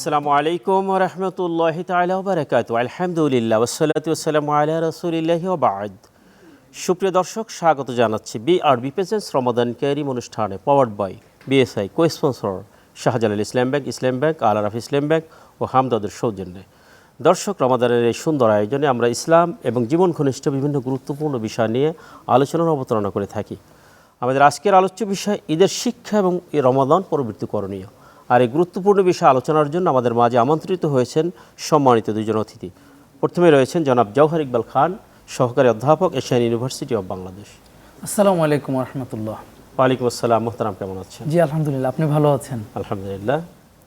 আসসালামু আলাইকুম রহমতুল্লাহ তালা বারকাত আলহামদুলিল্লাহ ওসালাত ওসালাম আলা রসুলিল্লাহি বাদ। সুপ্রিয় দর্শক, স্বাগত জানাচ্ছি B R B presents Ramadan Kareem অনুষ্ঠানে powered by BSI co sponsor Shahjalal Islam bank Islam bank, Al Arafah Islam bank ও হামদাদের সৌজন্যে। দর্শক, রমাদানের এই সুন্দর আয়োজনে আমরা ইসলাম এবং জীবন ঘনিষ্ঠ বিভিন্ন গুরুত্বপূর্ণ বিষয় নিয়ে আলোচনার অবতারণা করে থাকি। আমাদের আজকের আলোচ্য বিষয় ঈদের শিক্ষা এবং রমাদান পরবর্তী করণীয়। আর এই গুরুত্বপূর্ণ বিষয়ে আলোচনার জন্য আমাদের মাঝে আমন্ত্রিত হয়েছেন সম্মানিত দুজন অতিথি। প্রথমে রয়েছেন জনাব জওহর ইকবাল খান সহকারী অধ্যাপক এশিয়ান ইউনিভার্সিটি অব বাংলাদেশ। আসসালামু আলাইকুম রহমতুল্লাহ। ওয়ালাইকুম আসসালাম মোহতারাম কেমন আছেন? জি আলহামদুলিল্লাহ আপনি ভালো আছেন? আলহামদুলিল্লাহ।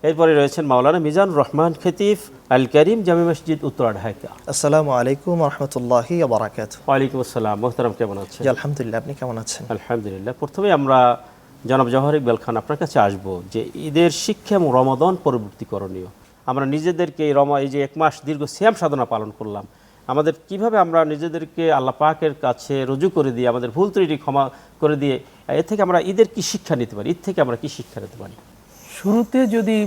এরপরে রয়েছেন মাওলানা মিজান রহমান খতিফ আল করিম জামি মসজিদ উত্তরা ঢাকা। আসসালামু আলাইকুম রহমতুল্লাহি বারাকাত ওয়ালাইকুম আসসালাম মোহতারাম কেমন আছেন? জি আলহামদুলিল্লাহ আপনি কেমন আছেন? আলহামদুলিল্লাহ। প্রথমে আমরা জনাব জওহর ইকবাল খান আপনার কাছে আসব যে ঈদের শিক্ষা এবং রমাদন পরবর্তী করণীয়। আমরা নিজেদেরকে এই রমা, এই যে এক মাস দীর্ঘ শ্যাম সাধনা পালন করলাম। আমাদের কীভাবে আমরা নিজেদেরকে আল্লাহ পাকের কাছে রুজু করে দিয়ে, আমাদের ভুল ত্রুটি ক্ষমা করে দিয়ে এর থেকে আমরা ঈদের কি শিক্ষা নিতে পারি? ঈদ থেকে আমরা কি শিক্ষা নিতে পারি? শুরুতে যদি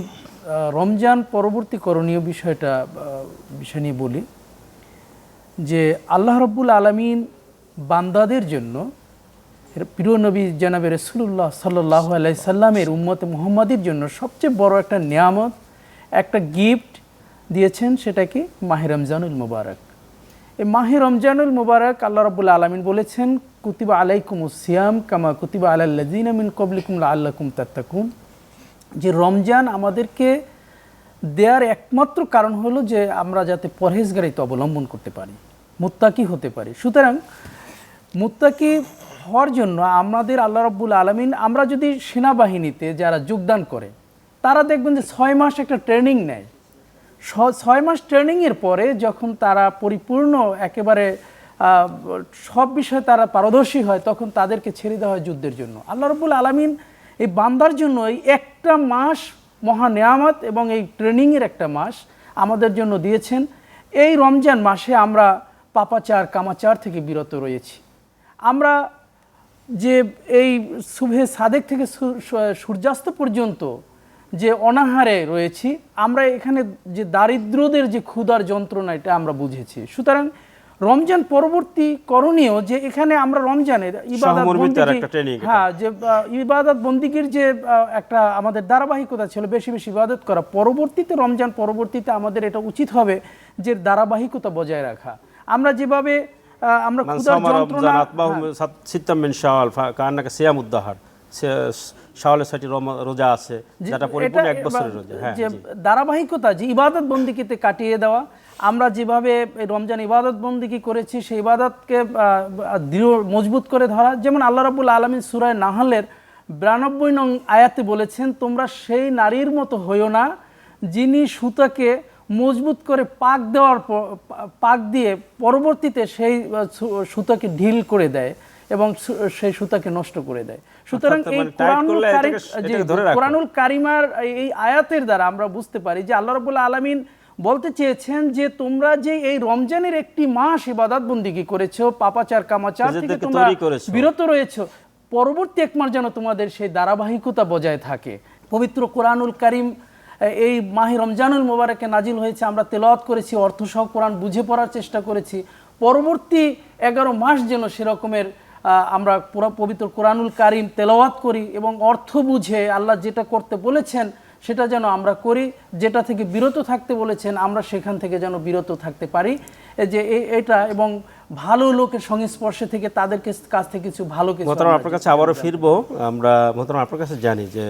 রমজান পরবর্তী করণীয় বিষয়টা বিষয় নিয়ে বলি, যে আল্লাহ রব্বুল আলমিন বান্দাদের জন্য প্রিয় নবী জানাবে রসুল্লাহ সাল্লাহ আলাইসাল্লামের উম্মতে মুহাম্মাদের জন্য সবচেয়ে বড় একটা নিয়ামত, একটা গিফট দিয়েছেন সেটা কি? মাহে রমজানুল মুবারক। এই মাহে রমজানুল মুবারক আল্লাহ রবুল্লা আলমিন বলেছেন, কুতিবা আলাইকুম সিয়াম কামা কুতিবা আলাল্লাদিন আমিন কবলিকুম আল্লাকুম তাত্তাকুন। যে রমজান আমাদেরকে দেয়ার একমাত্র কারণ হলো যে আমরা যাতে পরহেজগারিতে অবলম্বন করতে পারি, মুত্তাকি হতে পারি। সুতরাং মুত্তাকি হওয়ার জন্য আমাদের আল্লাহ রব্বুল আলমিন, আমরা যদি সেনাবাহিনীতে যারা যোগদান করে, তারা দেখবেন যে ছয় মাস একটা ট্রেনিং নেয়। ছয় মাস ট্রেনিংয়ের পরে যখন তারা পরিপূর্ণ একেবারে সব বিষয়ে তারা পারদর্শী হয়, তখন তাদেরকে ছেড়ে দেওয়া হয় যুদ্ধের জন্য। আল্লাহ রবুল আলমিন এই বান্দার জন্য এই একটা মাস মহা নেয়ামত এবং এই ট্রেনিংয়ের একটা মাস আমাদের জন্য দিয়েছেন। এই রমজান মাসে আমরা পাপাচার, কামাচার থেকে বিরত রয়েছি। আমরা যে এই শুভে সাদেক থেকে সূর্যাস্ত পর্যন্ত যে অনাহারে রয়েছি আমরা এখানে যে দারিদ্রদের যে ক্ষুধার যন্ত্রণা এটা আমরা বুঝেছি সুতরাং রমজান পরবর্তী করণীয় যে এখানে আমরা রমজানের ইবাদত। হ্যাঁ যে ইবাদত বন্দিগির যে একটা আমাদের ধারাবাহিকতা ছিল বেশি বেশি ইবাদত করা পরবর্তীতে রমজান পরবর্তীতে আমাদের এটা উচিত হবে যে ধারাবাহিকতা বজায় রাখা আমরা যেভাবে আমরা ক্ষুধার যন্ত্রণা রমজান আতবাহু সিত্তাম মিন শাওয়াল কান্নাকা সিয়াম উদ্দাহার শাওয়ালের সাথে রোজা আছে যেটা পরিপূর্ণ এক বছরের রোজা। হ্যাঁ যে ধারাবাহিকতা যে ইবাদত বন্দিকিতে কাটিয়ে দেওয়া আমরা যেভাবে রমজান ইবাদত বন্দিকি করেছি সেই ইবাদতকে দৃঢ় মজবুত করে ধরা যেমন আল্লাহ রাবুল আলমিন সুরায় নাহালের বিরানব্বই নং আয়াতে বলেছেন তোমরা সেই নারীর মতো হইও না যিনি সুতাকে মজবুত করে পাক দেওয়ার পাক দিয়ে পরবর্তীতে সেই সুতাকে ঢিল করে দেয় এবং সেই সুতাকে নষ্ট করে দেয়। সুতরাং এই মানে কোরআনুল। কোরআনুল কারিমার এই আয়াতের দ্বারা আমরা বুঝতে পারি যে আল্লাহ রবুল্লা আলমিন বলতে চেয়েছেন যে তোমরা যে এই রমজানের একটি মাস ইবাদত বন্দিগি করেছ পাপাচার কামাচার থেকে তোমরা বিরত রয়েছো পরবর্তী এক মাস যেন তোমাদের সেই ধারাবাহিকতা বজায় থাকে। পবিত্র কোরআনুল কারিম এই মাহি রমজানুল মোবারকে নাজিল হয়েছে, আমরা তেলাওয়াত করেছি, অর্থসহ কোরআন বুঝে পড়ার চেষ্টা করেছি। পরবর্তী এগারো মাস যেন সেরকমের আমরা পুরো পবিত্র কোরআনুল কারিম তেলাওয়াত করি এবং অর্থ বুঝে আল্লাহ যেটা করতে বলেছেন, সেটা যেন আমরা করি, যেটা থেকে বিরত থাকতে বলেছেন, আমরা সেখান থেকে যেন বিরত থাকতে পারি। যে এটা এবং ভালো লোকের সংস্পর্শে থেকে তাদেরকে কাছ থেকে কিছু ভালো কিছু মোহতারাম আপনার কাছে আবারও ফিরবো। আমরা মোহতারাম আপনার কাছে জানি যে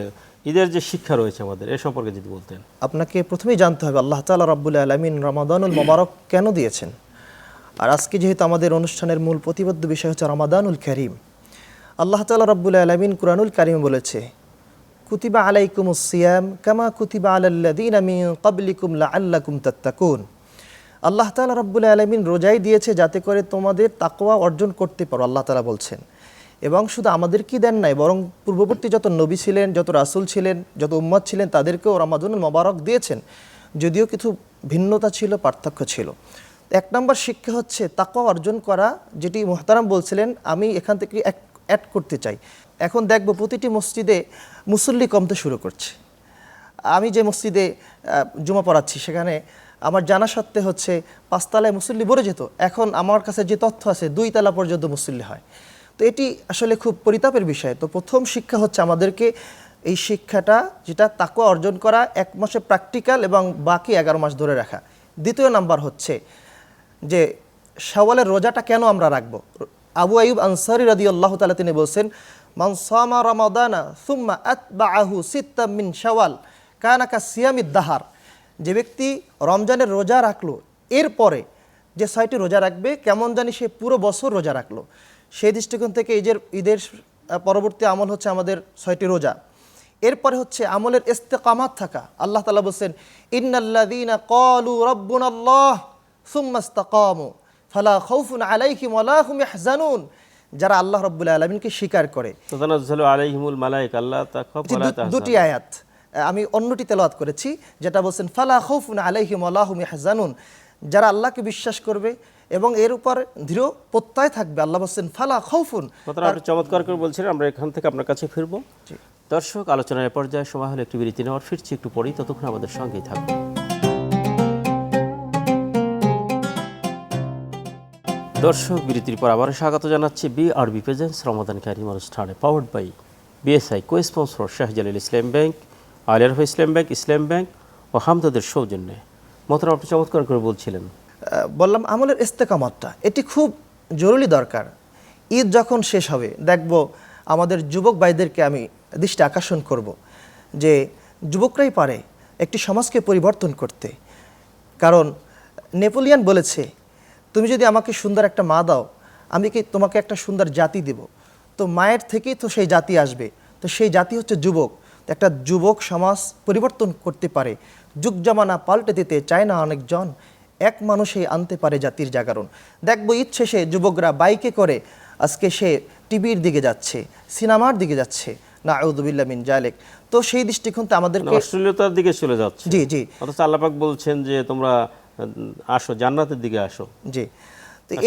ঈদের যে শিক্ষা রয়েছে আমাদের এ সম্পর্কে যদি বলতেন। আপনাকে প্রথমেই জানতে হবে আল্লাহ তাআলা রাব্বুল আলামিন রমাদানুল মোবারক কেন দিয়েছেন? আর আজকে যেহেতু আমাদের অনুষ্ঠানের মূল প্রতিবদ্ধ বিষয় হচ্ছে রমাদানুল করিম আল্লাহ তাআলা রাব্বুল আলামিন কুরআনুল কারিম বলেছে কুতিবা আলাইকুমুস সিয়াম কামা কুতিবা আলাল্লাযীনা মিন ক্বাবলিকুম লাআল্লাকুম তাত্তাকুন। আল্লাহ তাআলা রাব্বুল আলামিন রোজাই দিয়েছে যাতে করে তোমাদের তাকোয়া অর্জন করতে পারো, আল্লাহ তালা বলছেন। এবং শুধু আমাদের কি দেন নাই, বরং পূর্ববর্তী যত নবী ছিলেন, যত রাসুল ছিলেন, যত উম্মত ছিলেন, তাদেরকেও রমাদানুল মোবারক দিয়েছেন। যদিও কিছু ভিন্নতা ছিল, পার্থক্য ছিল। এক নম্বর শিক্ষা হচ্ছে তাকওয়া অর্জন করা, যেটি মোহতারাম বলছিলেন, আমি এখান থেকে এক অ্যাড করতে চাই। এখন দেখব প্রতিটি মসজিদে মুসল্লি কমতে শুরু করছে। আমি যে মসজিদে জুমা পড়াচ্ছি, সেখানে আমার জানা সত্ত্বে হচ্ছে পাঁচতলায় মুসল্লি ভরে যেত। এখন আমার কাছে যে তথ্য আছে, দুই তালা পর্যন্ত মুসল্লি হয়। তো এটি আসলে খুব পরিতাপের বিষয়। তো প্রথম শিক্ষা হচ্ছে আমাদেরকে এই শিক্ষাটা, যেটা তাকে অর্জন করা, এক মাসে প্র্যাকটিক্যাল এবং বাকি এগারো মাস ধরে রাখা। দ্বিতীয় নাম্বার হচ্ছে যে শাওয়ালের রোজাটা কেন আমরা রাখব? আবু আইব আনসারি রাদি আল্লাহ তালা তিনি বলছেন, মান সামা রমাদানা সুম্মা আতবাআহু সিত্তা মিন শাওয়াল কানাকা সিয়ামিদ দাহার। যে ব্যক্তি রমজানের রোজা রাখল এরপরে যে ছয়টি রোজা রাখবে কেমন জানি সে পুরো বছর রোজা রাখল। সেই দৃষ্টিকোণ থেকে ঈদের ঈদের পরবর্তী আমল হচ্ছে আমাদের ছয়টি রোজা। এরপরে হচ্ছে আমলের ইস্তেকামাত থাকা। আল্লাহ তালা বলছেন ইন্নাল্লাযীনা ক্বালু রাব্বুনাল্লাহ সুম্মা ইসতাকামু ফালা খাউফুন আলাইহিম ওয়ালা হুম ইয়াহজানুন। যারা আল্লাহ রাব্বুল আলামিনকে স্বীকার করে। আল্লাহ দুটি আয়াত। আমি অন্যটি তেলাওয়াত করেছি যেটা বলছেন ফালা খাউফুন আলাইহিম ওয়ালা হুম ইয়াহজানুন। যারা আল্লাহকে বিশ্বাস করবে এবং এর উপর দৃঢ় প্রত্যয় থাকবে আল্লাহ বলছেন ফালা আপনি চমৎকার করে বলছেন আমরা এখান থেকে আপনার কাছে ফিরবো। দর্শক আলোচনার পর্যায়ে সময় হলে একটু বিরতি নেওয়ার ফিরছি একটু পরেই ততক্ষণ আমাদের সঙ্গেই থাকবে দর্শক বিরতির পর আবার স্বাগত জানাচ্ছি B R B presents Ramadan Kareem অনুষ্ঠানে powered by BSI co sponsor Shahjalal Islam bank. আলিয়ার ইসলাম ব্যাংক ইসলাম ব্যাংক ও হামদাদের সৌজন্যে। মতন আপনি চমৎকার করে বলছিলেন। বললাম, আমলের ইস্তেকামতটা, এটি খুব জরুরি দরকার। ঈদ যখন শেষ হবে, দেখব আমাদের যুবক ভাইদেরকে আমি দৃষ্টি আকর্ষণ করব যে যুবকরাই পারে একটি সমাজকে পরিবর্তন করতে। কারণ নেপোলিয়ান বলেছে, তুমি যদি আমাকে সুন্দর একটা মা দাও, আমি কি তোমাকে একটা সুন্দর জাতি দেব? তো মায়ের থেকেই তো সেই জাতি আসবে। তো সেই জাতি হচ্ছে যুবক। একটা যুবক সমাজ পরিবর্তন করতে পারে। যুগ জামানা পাল্টে দিতে চায় না অনেকজন। এক মানুষই আনতে পারে জাতির জাগরণ। দেখব ইচ্ছে সে যুবকরা বাইকে করে আজকে সে টিভির দিকে যাচ্ছে সিনেমার দিকে যাচ্ছে। না আউদুবিল্লা মিন জালেক তো সেই দৃষ্টিকোণতে আমাদেরকে অশ্লীলতার দিকে চলে যাচ্ছে। জি জি। অথচ আল্লাপাক বলছেন যে তোমরা আসো জান্নাতের দিকে আসো। জি। তো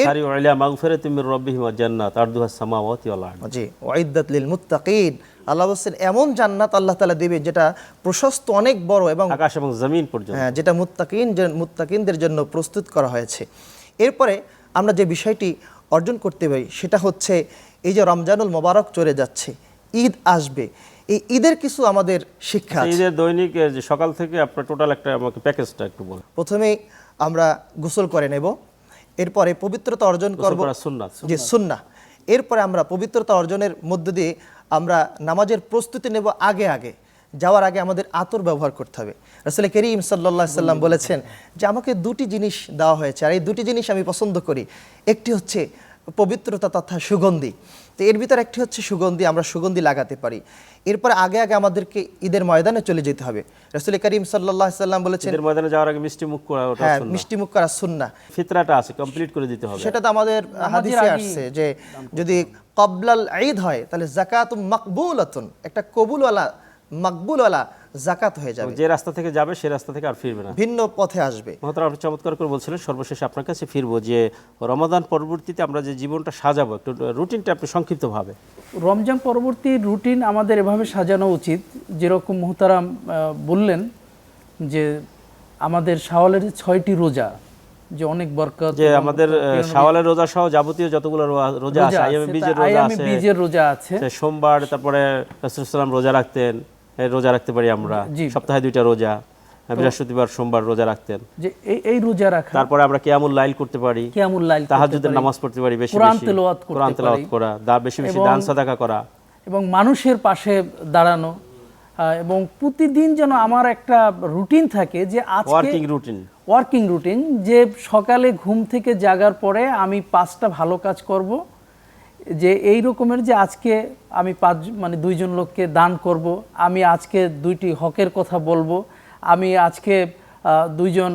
সারি ওয়াইলা মাগফিরাতি মির রাব্বিহিম ওয়া জান্নাত আরদুহা সামাওয়াতি ওয়াল আরদ। জি ওয়াইদাত লিল মুত্তাকিন। আল্লাহ বলছেন এমন জান্নাত আল্লাহ তাআলা দেবে যেটা প্রশস্ত অনেক বড় এবং আকাশ এবং জমিন পর্যন্ত। হ্যাঁ, যেটা মুত্তাকিন মুত্তাকিনদের জন্য প্রস্তুত করা হয়েছে। এরপরে আমরা যে বিষয়টি অর্জন করতে পারি সেটা হচ্ছে এই যে রমজানুল মোবারক চলে যাচ্ছে ঈদ আসবে। এই ঈদের কিছু আমাদের শিক্ষা ঈদের দৈনিক সকাল থেকে আপনার টোটাল একটা আমাকে প্যাকেজটা একটু বলুন। প্রথমেই আমরা গোসল করে নেব। এরপরে পবিত্রতা অর্জন করব যে সুন্না এরপরে আমরা পবিত্রতা অর্জনের মধ্য দিয়ে আমরা নামাজের প্রস্তুতি নেব আগে আগে। যাওয়ার আগে আমাদের আতর ব্যবহার করতে হবে। আসলে করিম সাল্লা সাল্লাম বলেছেন যে আমাকে দুটি জিনিস দেওয়া হয়েছে। আর এই দুটি জিনিস আমি পছন্দ করি। একটি হচ্ছে পবিত্রতা তথা সুগন্ধি। তো এর ভিতর একটি হচ্ছে সুগন্ধি আমরা সুগন্ধি লাগাতে পারি। এরপর আগে আগে আমাদেরকে ঈদের ময়দানে চলে যেতে হবে। রসুল করিম সাল্লাহ সাল্লাম বলেছেন ঈদের ময়দানে যাওয়ার আগে মিষ্টি মুখ করা ওটা হ্যাঁ মিষ্টি মুখ করা সুন্না ফিতরাটা আছে কমপ্লিট করে দিতে হবে। সেটা তো আমাদের হাদিসে আসছে যে যদি কবলাল ঈদ হয় তাহলে জাকাত মাকবুলাতুন একটা কবুলওয়ালা মাকবুলওয়ালা জাকাত হয়ে যাবে। যে রাস্তা থেকে যাবে সেই রাস্তা থেকে আর ফিরবে না। ভিন্ন পথে আসবে। মহাতারা আপনি চমৎকার করে বলছিলেন সর্বশেষ আপনার কাছে ফিরবো যে রমাদান পরবর্তীতে আমরা যে জীবনটা সাজাবো একটু রুটিনটা আপনি সংক্ষিপ্তভাবে। রমজান পরবর্তী রুটিন আমাদের এভাবে সাজানো উচিত। যেরকম মোহতারাম বললেন যে আমাদের শাওয়ালের ছয়টি রোজা যে অনেক বরকত যে আমাদের শাওয়ালের রোজা সহ যাবতীয় যতগুলো রোজা- আছে আইয়ামে বীজের রোজা আছে বীজের রোজা আছে। সোমবার তারপরে রাসূলুল্লাহ রোজা রাখতেন রোজা রাখতে পারি আমরা। সপ্তাহে দুইটা রোজা বৃহস্পতিবার সোমবার রোজা রাখতেন যে এই এই রোজা রাখা। তারপরে আমরা কিয়ামুল লাইল করতে পারি। কিয়ামুল লাইল তাহাজ্জুদের নামাজ পড়তে পারি বেশি কোরআন বেশি। তেলাওয়াত করতে কোরআন তেলাওয়াত করা দা বেশি বেশি দান সাদাকা করা। এবং মানুষের পাশে দাঁড়ানো এবং প্রতিদিন যেন আমার একটা রুটিন থাকে যে আজকে ওয়ার্কিং রুটিন ওয়ার্কিং রুটিন যে সকালে ঘুম থেকে জাগার পরে আমি পাঁচটা ভালো কাজ করব যে এই রকমের যে আজকে আমি পাঁচ মানে দুইজন লোককে দান করব, আমি আজকে দুইটি হকের কথা বলব, আমি আজকে দুইজন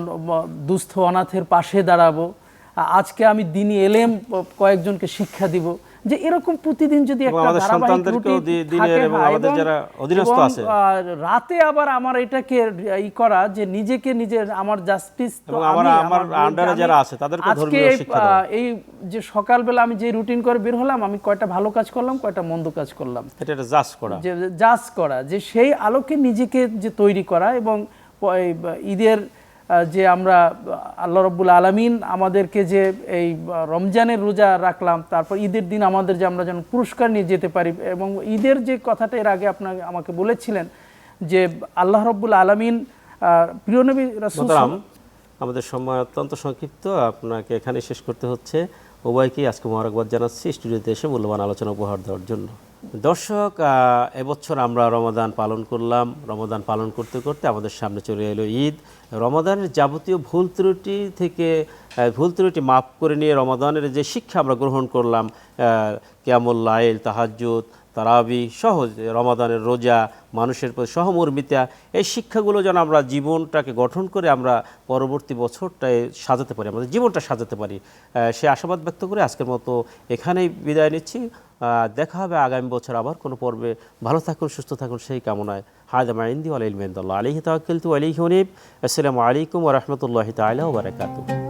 দুস্থ অনাথের পাশে দাঁড়াবো আজকে আমি দিনই এলেম কয়েকজনকে শিক্ষা দিব যে এরকম প্রতিদিন যদি একটা আমাদের যারা অধীনস্থ আছে। রাতে আবার আমার এটাকে ই করা যে নিজেকে নিজের আমার জাস্টিস এবং আমার- আমার under যারা আছে তাদেরকেও ধর্মীয় শিক্ষা এই যে সকালবেলা আমি যে রুটিন করে বের হলাম আমি কয়টা ভালো কাজ করলাম কয়টা মন্দ কাজ করলাম। এটা জাজ করা। যে জাজ করা যে সেই আলোকে নিজেকে যে তৈরি করা এবং ঈদের যে আমরা আল্লাহ রব্বুল আলমিন আমাদেরকে যে এই রমজানের রোজা রাখলাম তারপর ঈদের দিন আমাদের যে আমরা যেন পুরস্কার নিয়ে যেতে পারি এবং ঈদের যে কথাটা এর আগে আপনাকে আমাকে বলেছিলেন যে আল্লাহ রব্বুল আলমিন প্রিয় নবী রাসূল মোহতারাম আমাদের সময় অত্যন্ত সংক্ষিপ্ত। আপনাকে এখানে শেষ করতে হচ্ছে উভয়কে আজকে মোবারকবাদ জানাচ্ছি। স্টুডিওতে এসে মূল্যবান আলোচনা উপহার দেওয়ার জন্য। দর্শক এবছর আমরা রমাদান পালন করলাম। রমাদান পালন করতে করতে আমাদের সামনে চলে এলো ঈদ। রমাদানের যাবতীয় ভুল ত্রুটি থেকে ভুল ত্রুটি মাফ করে নিয়ে রমাদানের যে শিক্ষা আমরা গ্রহণ করলাম কেমন লাইল, তাহাজ্জুদ তারাবি, সহজ রমাদানের রোজা, মানুষের প্রতি সহমর্মিতা, এই শিক্ষাগুলো যেন আমরা জীবনটাকে গঠন করে আমরা পরবর্তী বছরটায় সাজাতে পারি, আমাদের জীবনটা সাজাতে পারি। সে আশাবাদ ব্যক্ত করে আজকের মতো এখানেই বিদায় নিচ্ছি। দেখা হবে আগামী বছর আবার কোনো পর্বে। ভালো থাকুন, সুস্থ থাকুন, সেই কামনায়। হায়দামা ইন্দি আলাইলমেন্দাল্লাহ আলহি তাকিল তু আলিহি হনিব আসসালামু আলাইকুম ওরহমতুল্লাহ তালা ওবরাকাতু